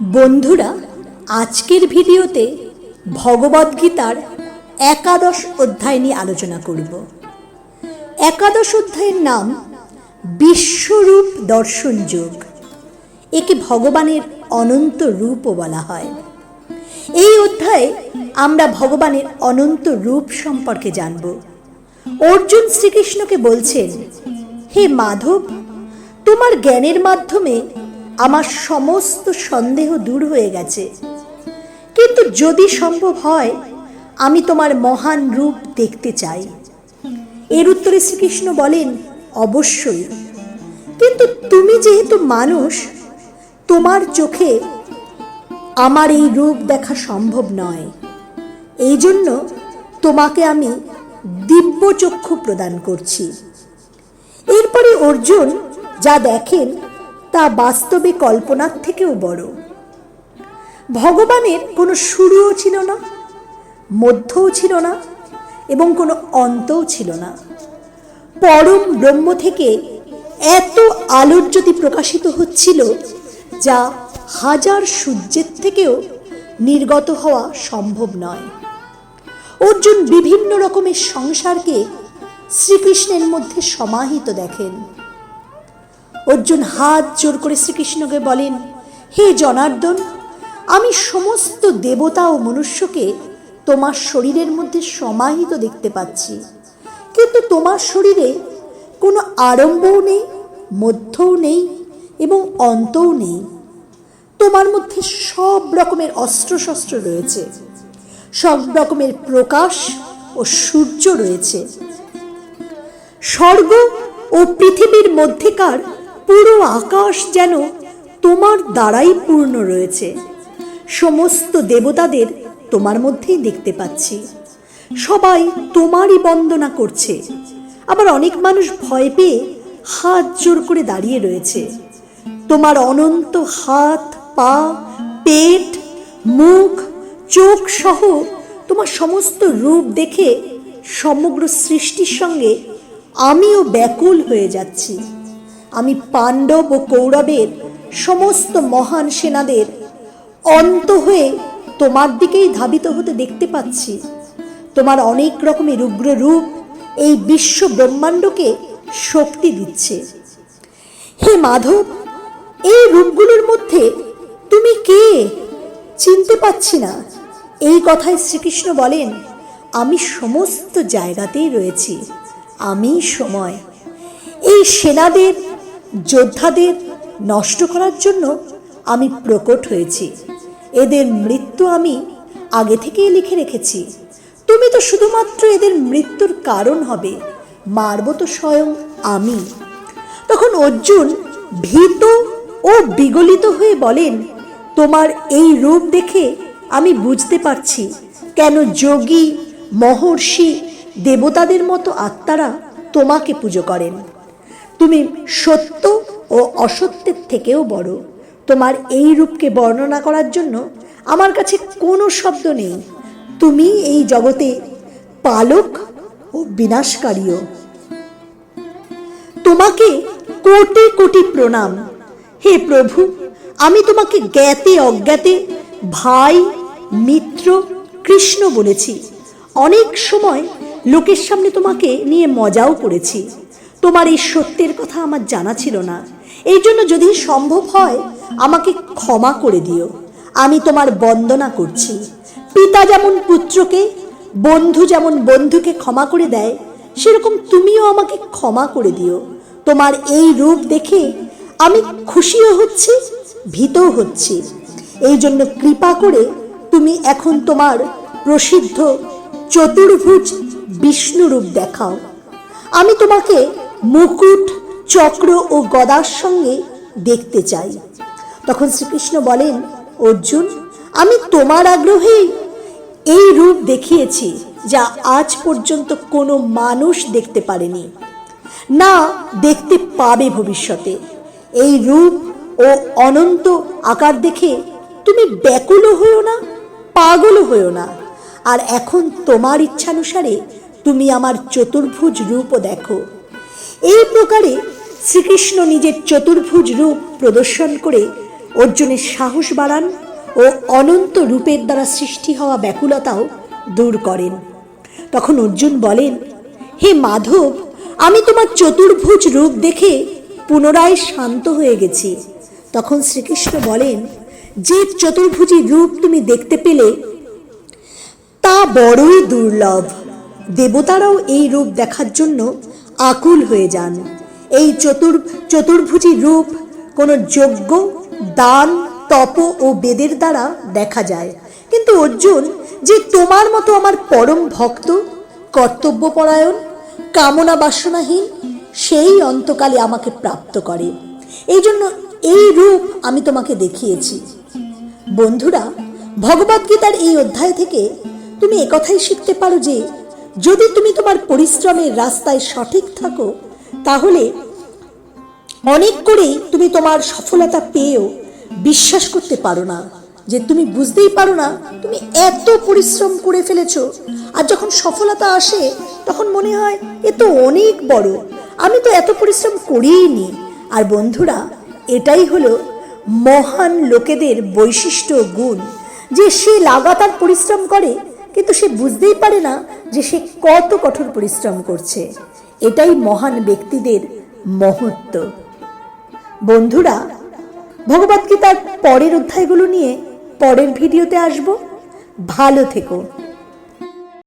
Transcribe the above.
বন্ধুরা, আজকের ভিডিওতে ভগবদ্গীতার একাদশ অধ্যায় নিয়ে আলোচনা করব। একাদশ অধ্যায়ের নাম বিশ্বরূপ দর্শন যোগ, একে ভগবানের অনন্ত রূপও বলা হয়। এই অধ্যায়ে আমরা ভগবানের অনন্ত রূপ সম্পর্কে জানব। অর্জুন শ্রীকৃষ্ণকে বলছেন, হে মাধব, তোমার জ্ঞানের মাধ্যমে আমার সমস্ত সন্দেহ দূর হয়ে গেছে। কিন্তু যদি সম্ভব হয়, আমি তোমার মহান রূপ দেখতে চাই। এর উত্তরে শ্রীকৃষ্ণ বলেন, অবশ্যই। কিন্তু তুমি যেহেতু মানুষ, তোমার চোখে আমার এই রূপ দেখা সম্ভব নয়। এই জন্য তোমাকে আমি দিব্য চক্ষু প্রদান করছি। এরপরে অর্জুন যা দেখেন তা বাস্তবে কল্পনার থেকেও বড়। ভগবানের কোনো শুরুও ছিল না, মধ্যও ছিল না এবং কোনো অন্তও ছিল না। পরম ব্রহ্ম থেকে এত আলোর জ্যোতি প্রকাশিত হচ্ছিল যা হাজার সূর্যের থেকেও নির্গত হওয়া সম্ভব নয়। অর্জুন বিভিন্ন রকমের সংসারকে শ্রীকৃষ্ণের মধ্যে সমাহিত দেখেন। অর্জুন হাত জোর করে শ্রীকৃষ্ণকে বলেন, হে জনার্দন, আমি সমস্ত দেবতা ও মনুষ্যকে তোমার শরীরের মধ্যে সমাহিত দেখতে পাচ্ছি। কিন্তু তোমার শরীরে কোনো আরম্ভও নেই, মধ্যও নেই এবং অন্তও নেই। তোমার মধ্যে সব রকমের অস্ত্রশস্ত্র রয়েছে, সব রকমের প্রকাশ ও সূর্য রয়েছে। স্বর্গ ও পৃথিবীর মধ্যেকার পুরো আকাশ যেন তোমার দ্বারাই পূর্ণ রয়েছে। সমস্ত দেবতাদের তোমার মধ্যেই দেখতে পাচ্ছি। সবাই তোমারই বন্দনা করছে। আবার অনেক মানুষ ভয় পেয়ে হাত জোর করে দাঁড়িয়ে রয়েছে। তোমার অনন্ত হাত, পা, পেট, মুখ, চোখ সহ তোমার সমস্ত রূপ দেখে সমগ্র সৃষ্টির সঙ্গে আমিও ব্যাকুল হয়ে যাচ্ছি। আমি পাণ্ডব ও কৌরবের সমস্ত মহান সেনাদের অন্ত হয়ে তোমার দিকেই ধাবিত হতে দেখতে পাচ্ছি। তোমার অনেক রকমের উগ্র রূপ এই বিশ্ব ব্রহ্মাণ্ডকে শক্তি দিচ্ছে। হে মাধব, এই রূপগুলোর মধ্যে তুমি কে? চিনতে পাচ্ছি না। এই কথায় শ্রীকৃষ্ণ বলেন, আমি সমস্ত জায়গাতেই রয়েছি। আমি সময়। এই সেনাদের যোদ্ধাদের নষ্ট করার জন্য আমি প্রকট হয়েছি। এদের মৃত্যু আমি আগে থেকেই লিখে রেখেছি। তুমি তো শুধুমাত্র এদের মৃত্যুর কারণ হবে, মারব তো স্বয়ং আমি। তখন অর্জুন ভীত ও বিগলিত হয়ে বলেন, তোমার এই রূপ দেখে আমি বুঝতে পারছি কেন যোগী, মহর্ষি, দেবতাদের মতো আত্মারা তোমাকে পুজো করেন। তুমি সত্য ও অসত্যের থেকেও বড়। তোমার এই রূপকে বর্ণনা করার জন্য আমার কাছে কোনো শব্দ নেই। তুমি এই জগতে পালক ও বিনাশকারীও। তোমাকে কোটি কোটি প্রণাম। হে প্রভু, আমি তোমাকে জ্ঞাতে অজ্ঞাতে ভাই, মিত্র, কৃষ্ণ বলেছি। অনেক সময় লোকের সামনে তোমাকে নিয়ে মজাও করেছি। তোমার এই সত্যের কথা আমার জানা ছিল না। এই জন্য যদি সম্ভব হয়, আমাকে ক্ষমা করে দিও। আমি তোমার বন্দনা করছি। পিতা যেমন পুত্রকে, বন্ধু যেমন বন্ধুকে ক্ষমা করে দেয়, সেরকম তুমিও আমাকে ক্ষমা করে দিও। তোমার এই রূপ দেখে আমি খুশিও হচ্ছি, ভীতও হচ্ছি। এই জন্য কৃপা করে তুমি এখন তোমার প্রসিদ্ধ চতুর্ভুজ বিষ্ণু রূপ দেখাও। আমি তোমাকে মুকুট, চক্র ও গদার সঙ্গে দেখতে চাই। তখন শ্রীকৃষ্ণ বলেন, অর্জুন, আমি তোমার আগ্রহেই এই রূপ দেখিয়েছি, যা আজ পর্যন্ত কোনো মানুষ দেখতে পারেনি। না, দেখতে পাবে ভবিষ্যতে। এই রূপ ও অনন্ত আকার দেখে তুমি ব্যাকুলও হয়েও না পাগলও হয়েও না। আর এখন তোমার ইচ্ছানুসারে তুমি আমার চতুর্ভুজ রূপও দেখো। এই প্রকারে শ্রীকৃষ্ণ নিজের চতুর্ভুজ রূপ প্রদর্শন করে অর্জুনের সাহস বাড়ান ও অনন্ত রূপের দ্বারা সৃষ্টি হওয়া ব্যাকুলতাও দূর করেন। তখন অর্জুন বলেন, হে মাধব, আমি তোমার চতুর্ভুজ রূপ দেখে পুনরায় শান্ত হয়ে গেছি। তখন শ্রীকৃষ্ণ বলেন, যে চতুর্ভুজী রূপ তুমি দেখতে পেলে, তা বড়ই দুর্লভ। দেবতারাও এই রূপ দেখার জন্য আকুল হয়ে যান। এই চতুর চতুর্ভুজী রূপ কোনো যজ্ঞ, দান, তপ ও বেদের দ্বারা দেখা যায়। কিন্তু অর্জুন, যে তোমার মতো আমার পরম ভক্ত, কর্তব্যপরায়ণ, কামনা বাসনাহীন, সেই অন্তকালে আমাকে প্রাপ্ত করে। এই জন্য এই রূপ আমি তোমাকে দেখিয়েছি। বন্ধুরা, ভগবদ্গীতার এই অধ্যায় থেকে তুমি একথাই শিখতে পারো যে যদি তুমি তোমার পরিশ্রমের রাস্তায় সঠিক থাকো, তাহলে অনেক করেই তুমি তোমার সফলতা পেয়েও বিশ্বাস করতে পারো না। যে তুমি বুঝতেই পারো না, তুমি এত পরিশ্রম করে ফেলেছো, আর যখন সফলতা আসে, তখন মনে হয়, এ তো অনেক বড়, আমি তো এত পরিশ্রম করিনি আর বন্ধুরা, এটাই হলো মহান লোকেদের বৈশিষ্ট্য গুণ, যে সে লাগাতার পরিশ্রম করে কিন্তু সে বুঝতেই পারে না যে সে কত কঠোর পরিশ্রম করছে। এটাই মহান ব্যক্তিদের মহত্ব। বন্ধুরা, ভগবদ্গীতার পরের অধ্যায়গুলো নিয়ে পরের ভিডিওতে আসব। ভালো থেকো।